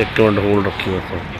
ਇੱਕ minute hold ਰੱਖਿਓ ਇੱਥੇ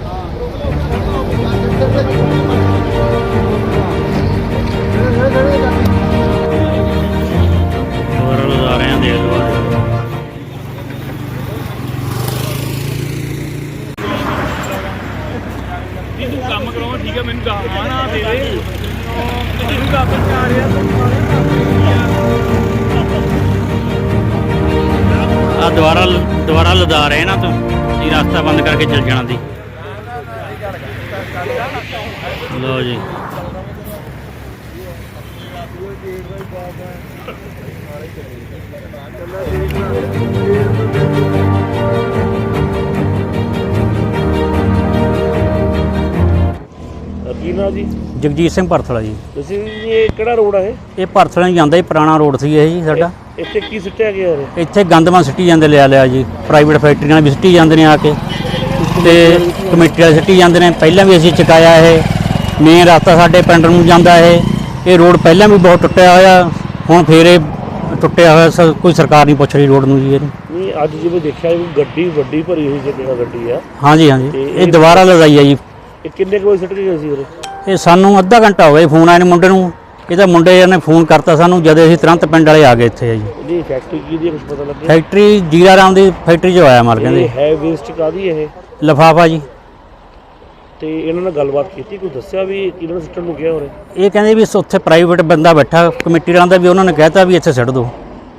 ਦੇ ਦੇ ਤੈਨੂੰ ਕੰਮ ਕਰ ਰਿਹਾ ਆ ਦੁਬਾਰਾ ਦੁਬਾਰਾ ਲਦਾ ਰਹੇ ਨਾ ਤੂੰ ਇਹ ਰਸਤਾ ਬੰਦ ਕਰਕੇ ਚੱਲ ਜਾਣਾ ਦੀ ਲੋ ਜੀ। ਕੀ ਨਾ ਜੀ? ਜਗਜੀਤ ਸਿੰਘ ਭਰਥਲਾ ਜੀ। ਤੁਸੀਂ ਇਹ ਕਿਹੜਾ ਰੋਡ ਹੈ ਇਹ? ਭਰਥਲਾ ਨੂੰ ਜਾਂਦਾ ਜੀ ਪੁਰਾਣਾ ਰੋਡ ਸੀ ਇਹ ਜੀ ਸਾਡਾ। ਇੱਥੇ ਕੀ ਸਿੱਟਿਆ ਗਿਆ ਹੈ ਇੱਥੇ ਗੰਦਮਾ ਸਿੱਟੀ ਜਾਂਦੇ ਲਿਆ ਲਿਆ ਜੀ ਪ੍ਰਾਈਵੇਟ ਫੈਕਟਰੀਆਂ ਵੀ ਸਿੱਟੀ ਜਾਂਦੇ ਨੇ ਆ ਕੇ। ਤੇ ਕਮੇਟੀ ਵਾਲੇ ਸਿੱਟੀ ਜਾਂਦੇ ਨੇ ਪਹਿਲਾਂ ਵੀ ਅਸੀਂ ਚੁਕਾਇਆ ਇਹ। ਮੇਨ ਰਸਤਾ ਸਾਡੇ ਪਿੰਡ ਨੂੰ ਜਾਂਦਾ ਇਹ। ਇਹ ਰੋਡ ਪਹਿਲਾਂ ਵੀ ਬਹੁਤ ਟੁੱਟਿਆ ਹੋਇਆ ਹੁਣ ਫੇਰ ਇਹ ਟੁੱਟਿਆ ਹੋਇਆ ਸ- ਕੋਈ ਸਰਕਾਰ ਨਹੀਂ ਪੁੱਛ ਰਹੀ ਰੋਡ ਨੂੰ ਜੀ ਇਹਨੂੰ। ਨਹੀਂ ਅੱਜ ਜਿਵੇਂ ਦੇਖਿਆ ਵੀ ਗੱਡੀ ਵੱਡੀ ਭਰੀ ਹੋਈ ਜਿਹੜਾ ਗੱਡੀ ਆ। ਹਾਂਜੀ ਹਾਂਜੀ। ਇਹ ਇਹ- ਦੁਬਾਰਾ ਲਗਾਈ ਹੈ ਜੀ। ਇਹ ਕਿੰਨੇ ਕੁ ਵਜੇ ਸਿੱਟ ਕੇ ਗਏ ਸੀ ਉਰੇ? ਇਹ ਸਾਨੂੰ ਅੱਧਾ ਘੰਟਾ ਹੋ ਗਿਆ ਜੀ ਫੋਨ ਆਏ ਨੇ ਮੁੰਡੇ ਨੂੰ। ਇਹਦਾ ਮੁੰਡੇ ਨੇ ਫੋਨ ਕਰਤਾ ਸਾਨੂੰ ਜਦ ਅਸੀਂ ਤੁਰੰਤ ਪਿੰਡ ਵਾਲੇ ਆ ਗਏ ਇੱਥੇ ਜੀ। ਇਹਦੀ ਫੈਕਟਰੀ ਕੀ ਦੀ ਕੁਝ ਪਤਾ ਲੱਗਿਆ? ਫੈਕਟਰੀ ਜੀਰਾ ਰਾਮ ਦੀ ਫੈਕਟਰੀ 'ਚ ਆਇਆ ਮਾਲ ਇਹ ਕਹਿੰਦੇ ਹੈ ਵੇਸਟ ਕਾਦੀ ਇਹ? ਲਫਾਫਾ ਜੀ। ਤੇ ਇਹਨਾਂ ਨਾਲ ਗੱਲਬਾਤ ਕੀਤੀ ਕੋਈ ਦੱਸਿਆ ਵੀ ਇਹਨਾਂ ਨੇ ਸਿੱਟਣ ਨੂੰ ਕਿਹਾ ਉਰੇ? ਇਹ ਕਹਿੰਦੇ ਵੀ ਉੱਥੇ ਪ੍ਰਾਈਵੇਟ ਬੰਦਾ ਬੈਠਾ ਕਮੇਟੀ ਵਾਲਿਆਂ ਦਾ ਵੀ ਉਹਨਾਂ ਨੇ ਕਹਿਤਾ ਵੀ ਇੱਥੇ ਸਿੱਟ ਦਿਓ।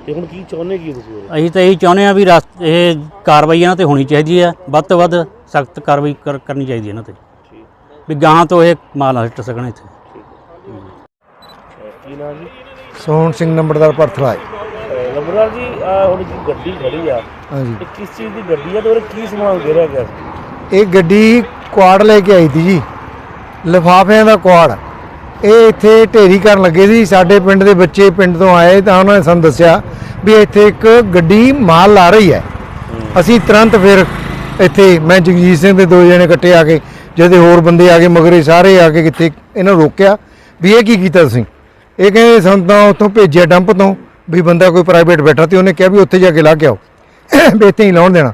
ਤੇ ਹੁਣ ਕੀ ਚਾਹੁੰਦੇ ਕੀ ਤੁਸੀਂ ਉਰੇ? ਅਸੀਂ ਤਾਂ ਇਹੀ ਚਾਹੁੰਦੇ ਆ ਵੀ ਰਸ- ਇਹ ਕਾਰਵਾਈ ਇਹਨਾਂ ਤੇ ਹੋਣੀ ਚਾਹੀਦੀ ਹੈ ਵੱਧ ਤੋਂ ਵੱਧ ਸਖਤ ਕਾਰਵਾਈ ਕਰ- ਕਰਨੀ ਚਾਹੀਦੀ ਇਹਨਾਂ ਤੇ। ਵੀ ਗਾਹਾਂ ਤੋਂ ਇਹ ਮਾਲ ਨਾ ਸਿੱਟ ਸਕਣ ਇੱਥੇ। ਅਹ ਕੀ ਨਾਮ ਜੀ? ਸੋਹਣ ਸਿੰਘ ਨੰਬਰਦਾਰ ਭਰਥਲਾ ਲੰਬਰਦਾਰ ਜੀ ਆ ਹੁਣ ਜੀ ਗੱਡੀ ਖੜੀ ਆ। ਹਾਂਜੀ। ਇਹ ਕਿਸ ਚੀਜ਼ ਦੀ ਗੱਡੀ ਆ ਤੇ ਉਹਦੇ ਕੀ ਸਮਾਨ ਘੇਰਿਆ ਗਿਆ? ਸੀ ਇਹ ਗੱਡੀ ਕੁਆੜ ਲੈ ਕੇ ਆਈ ਸੀ ਜੀ। ਲਿਫਾਫਿਆਂ ਦਾ ਕੁਆੜ। ਇਹ ਇੱਥੇ ਢੇਰੀ ਕਰਨ ਲੱਗੇ ਸੀ। ਸਾਡੇ ਪਿੰਡ ਦੇ ਬੱਚੇ ਪਿੰਡ ਤੋਂ ਆਏ ਤਾਂ ਉਹਨਾਂ ਨੇ ਸਾਨੂੰ ਦੱਸਿਆ ਵੀ ਇੱਥੇ ਇੱਕ ਗੱਡੀ ਮਾਲ ਲਾ ਰਹੀ ਹੈ। ਅਸੀਂ ਤੁਰੰਤ ਫਿਰ ਇੱਥੇ ਮੈਂ ਜਗਜੀਤ ਸਿੰਘ ਦੇ ਦੋ ਜਣੇ ਇਕੱਠੇ ਆ ਕੇ ਜਿਹਦੇ ਹੋਰ ਬੰਦੇ ਆ ਗਏ, ਮਗਰੇ ਸਾਰੇ ਆ ਕੇ ਕਿੱਥੇ ਇਹਨਾਂ ਨੂੰ ਰੋਕਿਆ। ਵੀ ਇਹ ਕੀ ਕੀਤਾ ਤੁਸੀਂ? ਇਹ ਕਹਿੰਦੇ, ਸਾਨੂੰ ਤਾਂ ਉੱਥੋਂ ਭੇਜਿਆ ਡੰਪ ਤੋਂ, ਵੀ ਬੰਦਾ ਕੋਈ ਪ੍ਰਾਈਵੇਟ ਬੈਠਾ ਤੇ ਉਹਨੇ ਕਿਹਾ ਵੀ ਉੱਥੇ ਜਾ ਕੇ ਲਾ ਕੇ ਆਓ। ਵੀ ਇੱਥੇ ਹੀ ਲਾਉਣ ਦੇਣਾ।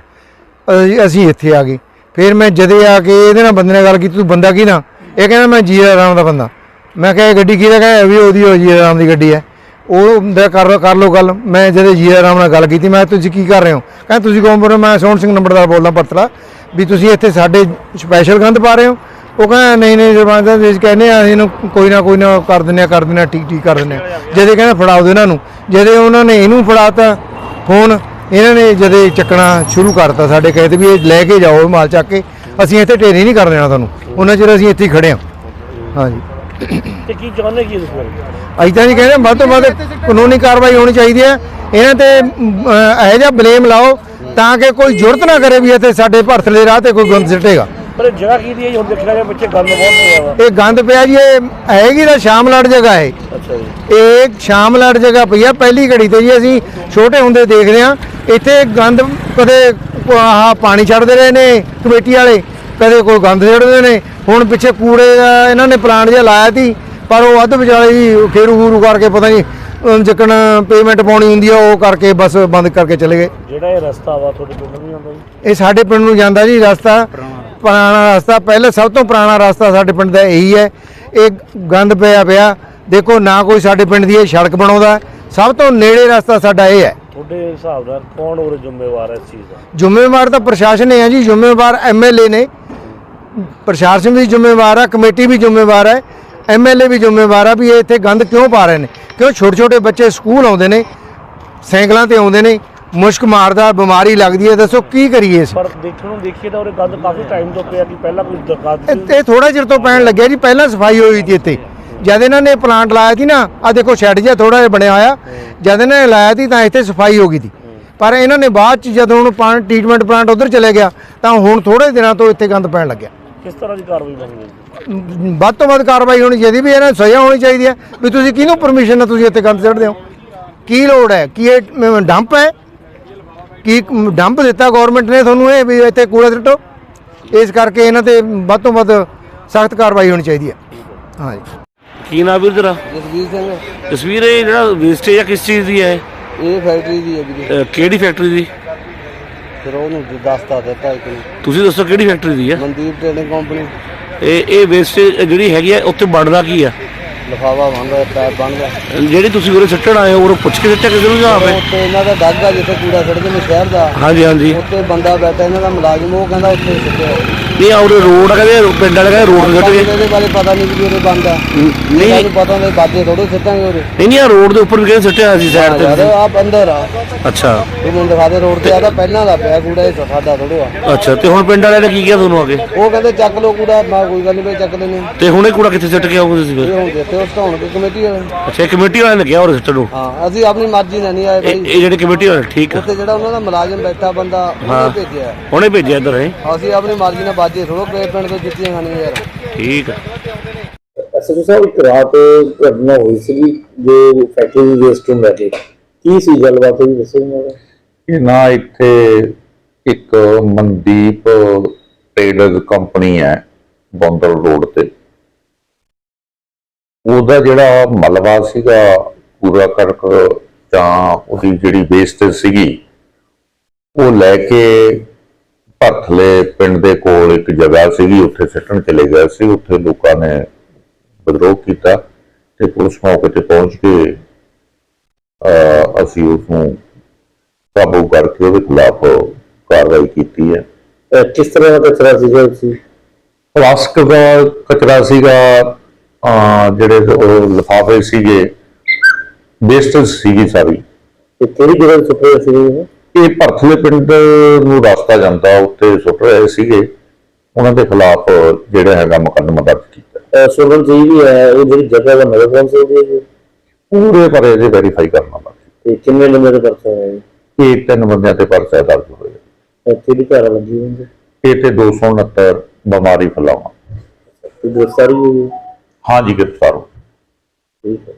ਅਸੀਂ- ਇੱਥੇ ਆ ਗਏ। ਫਿਰ ਮੈਂ ਜਦੇ ਆ ਕੇ ਇਹਦੇ ਨਾਲ ਬੰਦੇ ਨਾਲ ਗੱਲ ਕੀਤੀ, ਤੂੰ ਬੰਦਾ ਕੀ ਨਾ? ਇਹ ਕਹਿੰਦਾ, ਮੈਂ ਜੀਰਾ ਰਾਮ ਦਾ ਬੰਦਾ। ਮੈਂ ਕਿਹਾ, ਇਹ ਗੱਡੀ ਕਿਹਦਾ ਕਹਿੰਦਾ ਵੀ ਉਹਦੀ ਉਹ ਜੀਰਾ ਰਾਮ ਦੀ ਗੱਡੀ ਹੈ। ਉਹ ਦਾ ਕਰ ਕਰ ਲਓ ਗੱਲ। ਮੈਂ ਜਦੇ ਜੀਰਾ ਰਾਮ ਨਾਲ ਗੱਲ ਕੀਤੀ, ਮੈਂ ਤੁਸੀਂ ਕੀ ਕਰ ਰਹੇ ਹੋ? ਕਹਿੰਦਾ, ਤੁਸੀਂ ਕੌਣ ਬੋਲ ਰਹੇ ਹੋ? ਮੈਂ ਸੋਹਣ ਸਿੰਘ ਨੰਬਰਦਾਰ ਬੋਲਦਾ, ਪਰਤਲਾ। ਵੀ ਤੁਸੀਂ ਇੱਥੇ ਸਾਡੇ ਸਪੈਸ਼ਲ ਗੰਦ ਪਾ ਰਹੇ ਹੋ। ਉਹ ਕਹਿੰਦਾ ਨਹੀਂ ਨਹੀਂ ਸਰਪੰਚ ਸਾਹਿਬ ਜੀ ਕਹਿੰਦੇ ਆ ਇਹਨੂੰ ਕੋਈ ਨਾ ਕੋਈ ਨਾ ਕਰ ਦਿੰਦੇ ਆ ਕਰ ਦਿੰਦੇ ਆ ਠੀਕ ਠੀਕ ਕਰ ਦਿੰਦੇ ਆ ਜਦੇ ਕਹਿੰਦਾ ਫੜਾਓ ਦਿਓ ਇਹਨਾਂ ਨੂੰ ਜਦੇ ਉਹਨਾਂ ਨੇ ਇਹਨੂੰ ਫੜਾਤਾ ਫੋਨ ਇਹਨਾਂ ਨੇ ਜਦੇ ਚੱਕਣਾ ਸ਼ੁਰੂ ਕਰਤਾ ਸਾਡੇ ਕਹੇ ਤੇ ਵੀ ਇਹ ਲੈ ਕੇ ਜਾਓ ਮਾਲ ਚੱਕ ਕੇ ਅਸੀਂ ਇੱਥੇ ਢੇਰੀ ਨਹੀਂ ਕਰ ਦੇਣਾ ਤੁਹਾਨੂੰ। ਉਹਨਾਂ ਚਿਰ ਅਸੀਂ ਇੱਥੇ ਹੀ ਖੜੇ ਹਾਂ। ਹਾਂਜੀ। ਤੇ ਕੀ ਚਾਹੁੰਦੇ ਕੀ ਤੁਸੀਂ ਉਰੇ? ਅਸੀਂ ਤਾਂ ਜੀ ਕਹਿੰਦੇ ਵੱਧ ਤੋਂ ਵੱਧ ਕਾਨੂੰਨੀ ਕਾਰਵਾਈ ਹੋਣੀ ਚਾਹੀਦੀ ਹੈ। ਇਹਨਾਂ ਤੇ ਇਹੋ ਜਿਹਾ ਬਲੇਮ ਲਾਓ ਤਾਂ ਕਿ ਕੋਈ ਜੁਰਤ ਨਾ ਕਰੇ ਵੀ ਇੱਥੇ ਸਾਡੇ ਭਰਥਲੇ ਰਾਹ ਤੇ ਕੋਈ ਗੰਦ ਸਿੱਟੇਗਾ। ਪਰ ਇਹ ਜਗ੍ਹਾ ਕੀ ਦੀ ਹੈ ਜੀ? ਹੁਣ ਦੇਖਿਆ ਗਿਆ ਪਿੱਛੇ ਗੰਦ ਬਹੁਤ ਪਿਆ ਵਾ। ਇਹ ਗੰਦ ਪਿਆ ਜੀ ਇਹ ਹੈਗੀ ਤਾਂ ਸ਼ਾਮਲਾਟ ਜਗ੍ਹਾ ਹੈ ਅੱਛਾ ਜੀ। ਇਹ ਸ਼ਾਮਲਾਟ ਜਗ੍ਹਾ ਪਈ ਆ ਪਹਿਲੀ ਘੜੀ ਤੇ ਜੀ ਅਸੀਂ ਛੋਟੇ ਹੁੰਦੇ ਦੇਖਦੇ ਆ ਇੱਥੇ ਗੰਦ ਕਦੇ ਆਹ ਪਾਣੀ ਛੱਡਦੇ ਰਹੇ ਨੇ ਕਮੇਟੀ ਵਾਲੇ ਕਦੇ ਕੋਈ ਗੰਦ ਛੱਡਦੇ ਨੇ। ਹੁਣ ਪਿੱਛੇ ਕੂੜੇ ਦਾ ਇਹਨਾਂ ਨੇ ਪਲਾਂਟ ਜਿਹਾ ਲਾਇਆ ਸੀ ਪਰ ਉਹ ਅੱਧ ਵਿਚਾਲੇ ਜੀ ਖੇਰੂ ਖੂਰੂ ਕਰਕੇ ਪਤਾ ਨਹੀਂ ਜਿੱਕਣ ਪੇਮੈਂਟ ਪਾਉਣੀ ਹੁੰਦੀ ਆ ਉਹ ਕਰਕੇ ਬਸ ਬੰਦ ਕਰਕੇ ਚਲੇ ਗਏ। ਜਿਹੜਾ ਇਹ ਰਸਤਾ ਵਾ ਤੁਹਾਡੇ ਪਿੰਡ ਨੂੰ ਜਾਂਦਾ ਜੀ? ਇਹ ਸਾਡੇ ਪਿੰਡ ਨੂੰ ਜਾਂਦਾ ਜੀ ਰਸਤਾ। ਪੁਰਾਣਾ ਰਸਤਾ। ਪਹਿਲੇ ਸਭ ਤੋਂ ਪੁਰਾਣਾ ਰਸਤਾ ਸਾਡੇ ਪਿੰਡ ਦਾ ਇਹੀ ਹੈ। ਇਹ ਗੰਦ ਪਿਆ ਪਿਆ। ਦੇਖੋ ਨਾ ਕੋਈ ਸਾਡੇ ਪਿੰਡ ਦੀ ਇਹ ਸੜਕ ਬਣਾਉਂਦਾ। ਸਭ ਤੋਂ ਨੇੜੇ ਰਸਤਾ ਸਾਡਾ ਇਹ ਹੈ। ਤੁਹਾਡੇ ਹਿਸਾਬ ਨਾਲ ਕੌਣ ਉਰੇ ਜ਼ਿੰਮੇਵਾਰ ਹੈ ਇਸ ਚੀਜ਼ ਦਾ? ਜ਼ਿੰਮੇਵਾਰ ਤਾਂ ਪ੍ਰਸ਼ਾਸਨ ਹੀ ਹੈ ਜੀ। ਜ਼ਿੰਮੇਵਾਰ ਐਮਐਲਏ ਨੇ। ਪ੍ਰਸ਼ਾਸਨ ਵੀ ਜ਼ਿੰਮੇਵਾਰ ਹੈ ਕਮੇਟੀ ਵੀ ਜ਼ਿੰਮੇਵਾਰ ਹੈ। ਐਮਐਲਏ ਵੀ ਜ਼ਿੰਮੇਵਾਰ ਆ ਵੀ ਇਹ ਇੱਥੇ ਗੰਦ ਕਿਉਂ ਪਾ ਰਹੇ ਨੇ? ਕਿਉਂ ਛੋਟੇ ਛੋਟੇ ਬੱਚੇ ਸਕੂਲ ਆਉਂਦੇ ਨੇ ਸਾਈਕਲਾਂ ਤੇ ਆਉਂਦੇ ਨੇ ਮੁਸ਼ਕ ਮਾਰਦਾ ਬਿਮਾਰੀ ਲੱਗਦੀ ਹੈ ਦੱਸੋ ਕੀ ਕਰੀਏ ਇਸ ਪਰ ਦੇਖਣ ਨੂੰ ਦੇਖੀਏ ਤਾਂ ਉਹਦੇ ਗੰਦ ਕਾਫੀ ਟਾਈਮ ਤੋਂ ਪਿਆ ਕਿ ਪਹਿਲਾਂ ਕੋਈ ਦਰਖਾਸਤ ਇਹ ਇਹ ਥੋੜਾ ਚਿਰ ਤੋਂ ਪੈਣ ਲੱਗਿਆ ਜੀ ਪਹਿਲਾਂ ਸਫ਼ਾਈ ਹੋਈ ਸੀ ਇੱਥੇ। ਜਦ ਇਹਨਾਂ ਨੇ ਪਲਾਂਟ ਲਾਇਆ ਸੀ ਨਾ ਆ ਦੇਖੋ ਸ਼ੈੱਡ ਜਿਹਾ ਥੋੜਾ ਜਿਹਾ ਬਣਿਆ ਹੋਇਆ ਜਦ ਇਹਨਾਂ ਨੇ ਲਾਇਆ ਸੀ ਤਾਂ ਇੱਥੇ ਸਫ਼ਾਈ ਹੋ ਗਈ ਸੀ। ਪਰ ਇਹਨਾਂ ਨੇ ਬਾਅਦ ਚ ਜਦੋਂ ਹੁਣ ਪਾਣੀ ਟ੍ਰੀਟਮੈਂਟ ਪਲਾਂਟ ਉਧਰ ਚਲੇ ਗਿਆ ਤਾਂ ਹੁਣ ਥੋੜੇ ਦਿਨਾਂ ਤੋਂ ਇੱਥੇ ਗੰਦ ਪੈਣ ਲੱਗਿਆ। ਕਿਸ ਤਰ੍ਹਾਂ ਦੀ ਕਾਰਵਾਈ ਮ, ਵੱਧ ਤੋਂ ਵੱਧ ਕਾਰਵਾਈ ਹੋਣੀ ਚਾਹੀਦੀ ਵੀ ਇਹਨਾਂ ਨੂੰ ਸਜ਼ਾ ਹੋਣੀ ਚਾਹੀਦੀ ਹੈ ਵੀ ਤੁਸੀਂ ਕਿਹਨੂੰ ਪਰਮਿਸ਼ਨ ਨਾਲ ਤੁਸੀਂ ਇੱਥੇ ਗੰਦ ਸੁੱਟਦੇ ਹੋ? ਕੀ ਲੋੜ ਹੈ? ਕੀ ਇਹ ਡੰਪ ਹੈ? ਕੀ ਡੰਪ ਦਿੱਤਾ ਗਵਰਨਮੈਂਟ ਨੇ ਤੁਹਾਨੂੰ ਇਹ ਵੀ ਇੱਥੇ ਕੂੜਾ ਸੁੱਟੋ? ਇਸ ਕਰਕੇ ਇਹਨਾਂ ਤੇ ਵੱਧ ਤੋਂ ਵੱਧ ਸਖਤ ਕਾਰਵਾਈ ਹੋਣੀ ਚਾਹੀਦੀ ਹੈ। ਹਾਂਜੀ ਕੀ ਨਾਮ ਵੀਰ ਤੇਰਾ? ਜਸਵੀਰ ਸਿੰਘ ਤਸਵੀਰ ਇਹ ਜਿਹੜਾ ਵੇਸਟੇਜ ਆ ਕਿਸ ਚੀਜ਼ ਦੀ ਹੈ ਇਹ? ਫੈਕਟਰੀ ਦੀ ਹੈ ਵੀਰੇ। ਅਹ ਕਿਹੜੀ ਫੈਕਟਰੀ ਦੀ? ਫਿਰ ਉਹਨੂੰ ਦੱਸਤਾ ਦਿੱਤਾ ਇੱਕ ਨੂੰ। ਤੁਸੀਂ ਦੱਸੋ ਕਿਹੜੀ ਫੈਕਟਰੀ ਦੀ ਹੈ ਮਨਦੀਪ ਟ੍ਰੇਡਿੰਗ ਕੰਪਨੀ ਇਹ ਇਹ ਵੇਸਟੇਜ ਜਿਹੜੀ ਹੈਗੀ ਆ ਉੱਥੇ ਬਣਦਾ ਕੀ ਆ? ਲਫਾਵਾ ਬਣਦਾ ਪੈਪ ਬਣਦਾ। ਜਿਹੜੀ ਤੁਸੀਂ ਉਰੇ ਸੱਟਣ ਆਏ ਹੋ ਉਹ ਪੁੱਛ ਕੇ ਸੱਟਿਆ ਕਿਸੇ ਨੂੰ ਜਾਂ ਉੱਤੇ ਇਹਨਾਂ ਦਾ ਆ ਜਿੱਥੇ ਕੂੜਾ ਸੜਦੇ ਨੇ ਸ਼ਹਿਰ ਦਾ। ਹਾਂਜੀ ਹਾਂਜੀ। ਉੱਤੇ ਬੰਦਾ ਬੈਠਾ ਇਹਨਾਂ ਦਾ ਮੁਲਾਜ਼ਮ ਉਹ ਕਹਿੰਦਾ ਉੱਥੇ ਸਿੱਟਿਆ। ਨਹੀਂ ਆ ਉਰੇ ਰੋਡ ਆ ਕਹਿੰਦੇ ਪਿੰਡ ਵਾਲੇ ਕਹਿੰਦੇ ਰੋਡ ਸੱਟ ਗਏ ਇਹਦੇ ਬਾਰੇ ਪਤਾ ਨਹੀਂ ਵੀ ਉਰੇ ਬੰਦਾ ਨਹੀਂ। ਸਾਨੂੰ ਪਤਾ ਨਹੀਂ ਬਾਜੇ ਥੋੜੇ ਸਿੱਟਾਂਗੇ ਉਰੇ। ਨਹੀਂ ਨਹੀਂ ਆ ਰੋਡ ਦੇ ਉੱਪਰ ਵੀ ਕਹਿੰਦੇ ਸੱਟਿਆ ਸੀ ਸਾਈਡ ਯਾਰ ਤੇ ਆਪ ਅੰਦਰ ਆ। ਅੱਛਾ। ਤੂੰ ਮੈਨੂੰ ਦਿਖਾ ਦੇ ਰੋਡ ਤੇ ਆਦਾ ਪਹਿਲਾਂ ਦਾ ਪਿਆ ਕੂੜਾ ਇਹ ਸਾਡਾ ਥੋੜਾ ਆ। ਅੱਛਾ ਤੇ ਹੁਣ ਪਿੰਡ ਵਾਲਿਆਂ ਨੇ ਕੀ ਕਿਹਾ ਤੁਹਾਨੂੰ ਅੱਗੇ? ਉਹ ਕਹਿੰਦੇ ਚੱਕ ਲੋ ਕੂੜਾ ਮੈਂ ਕੋਈ ਗੱਲ ਨਹੀਂ ਬਈ ਚੱਕ ਲੈਨੇ ਤੇ ਹੁਣੇ ਕੂੜਾ ਕਿੱਥੇ ਸੱਟ ਕੇ ਆਓਗੇ ਤੁਸੀਂ ਇਹ ਫਿਰ ਹੁਣ ਦਿੱਤੇ ਉਸ ਢਾਉਣ ਦੀ ਕਮੇਟੀ ਵਾਲੇ ਅੱਛਾ ਇਹ ਕਮੇਟੀ ਵਾਲਿਆਂ ਨੇ ਕਿਹਾ ਉਰੇ ਸੱਟਣ ਨੂੰ? ਹਾਂ ਅਸੀਂ ਆਪਣੀ ਮਰਜ਼ੀ ਨਾਲ ਨਹੀਂ ਆਏ ਇਹ ਬਈ। ਇਹ ਜਿਹੜੇ ਕਮੇਟੀ ਵਾਲੇ ਠੀਕ ਆ। ਉੱਥੇ ਜਿਹੜਾ ਉਹਨਾਂ ਦਾ ਮੁਲਾਜ਼ਮ ਬੈਠਾ ਬੰਦਾ ਉਹਨੇ ਭੇਜਿਆ। ਹੁਣੇ ਭੇਜਿਆ ਇੱਧਰ ਹੈ? ਅਸੀਂ ਆਪਣੀ ਮਰਜ਼ੀ ਨਾਲ ਬਾਜੇ ਥੋੜੋ ਪੇ ਪਿੰਡ ਤੋਂ ਜੁੱਤੀਆਂ ਖਾਣੀਆਂ ਯਾਰ। ਠੀਕ ਆ। ਸਾਹਿਬ ਇੱਕ ਰਾਤ ਘਟਨਾ ਹੋਈ ਸੀਗੀ ਜੋ ਫੈਕਟਰੀ ਦੀ ਵੇਸਟ ਨੂੰ ਲੈ ਕੇ। ਕੀ ਸੀ ਗੱਲਬਾਤ ਇਹ ਦੱਸੋ ਮੈਨੂੰ ਇਹ ਨਾ ਇੱਥੇ ਇੱਕ ਮਨਦੀਪ ਟ੍ਰੇਡਰਸ ਕੰਪਨੀ ਹੈ ਬੰਦਰ ਰੋਡ ਤੇ। ਉਹਦਾ ਜਿਹੜਾ ਮਲਬਾ ਸੀਗਾ ਪੂਰਾ ਕਰਕ ਜਾਂ ਉਹਦੀ ਜਿਹੜੀ ਵੇਸਟੇਜ ਸੀਗੀ ਉਹ ਲੈ ਕੇ ਭਰਥਲੇ ਪਿੰਡ ਦੇ ਕੋਲ ਇੱਕ ਜਗ੍ਹਾ ਸੀਗੀ ਉੱਥੇ ਸਿੱਟਣ ਚਲੇ ਗਏ ਸੀ ਉੱਥੇ ਲੋਕਾਂ ਨੇ ਵਿਦਰੋਹ ਕੀਤਾ ਤੇ ਪੁਲਿਸ ਮੌਕੇ ਤੇ ਪਹੁੰਚ ਕੇ ਅਸੀਂ ਉਸ ਨੂੰ ਕਾਬੂ ਕਰਕੇ ਉਹਦੇ ਖਿਲਾਫ ਕਾਰਵਾਈ ਕੀਤੀ ਹੈ। ਕਿਸ ਤਰ੍ਹਾਂ ਦਾ ਕਚਰਾ ਸੀਗਾ ਸੀ ਪਲਾਸਟਿਕ ਦਾ ਕਚਰਾ ਸੀਗਾ ਜਿਹੜੇ ਉਹ ਲਿਫਾਫੇ ਸੀਗੇ ਵੇਸਟੇਜ ਸੀਗੀ ਸਾਰੀ। ਤੇ ਕਿਹੜੀ ਜਗ੍ਹਾ ਸੁੱਟ ਰਹੇ ਸੀਗੇ ਇਹ? ਭਰਥਲੇ ਪਿੰਡ ਨੂੰ ਰਸਤਾ ਜਾਂਦਾ ਉੱਤੇ ਸੁੱਟ ਰਹੇ ਸੀਗੇ ਉਹਨਾਂ ਦੇ ਖਿਲਾਫ ਜਿਹੜਾ ਹੈਗਾ ਮੁਕੱਦਮਾ ਦਰਜ ਕੀਤਾ ਚ ਇਹ ਵੀ ਹੈ ਇਹ ਜਿਹੜੀ ਜਗ੍ਹਾ ਦਾ ਕੌਂਸਲ ਦੀ ਹੈ ਜੀ? ਪੂਰੇ ਪਰ ਇਹਦੇ ਵੈਰੀਫਾਈ ਕਰਨਾ ਬਾਕੀ ਤੇ ਕਿੰਨੇ ਨੰਬਰ ਦੇ ਪਰਚਾ ਹੈ ਇਹ? ਤਿੰਨ ਬੰਦਿਆਂ ਤੇ ਪਰਚਾ ਦਰਜ ਹੋਇਆ ਅਹ ਕਿਹੜੀ ਧਾਰਾ ਲੱਗੀ ਹੋਈ ਹੈ ਇਹ ਤੇ 269 ਬਿਮਾਰੀ ਤੇ ਗ੍ਰਿਫਤਾਰੀ ਹੋਈ ਹੈ? ਹਾਂਜੀ ਗ੍ਰਿਫਤਾਰ ਹੋ ਠੀਕ ਹੈ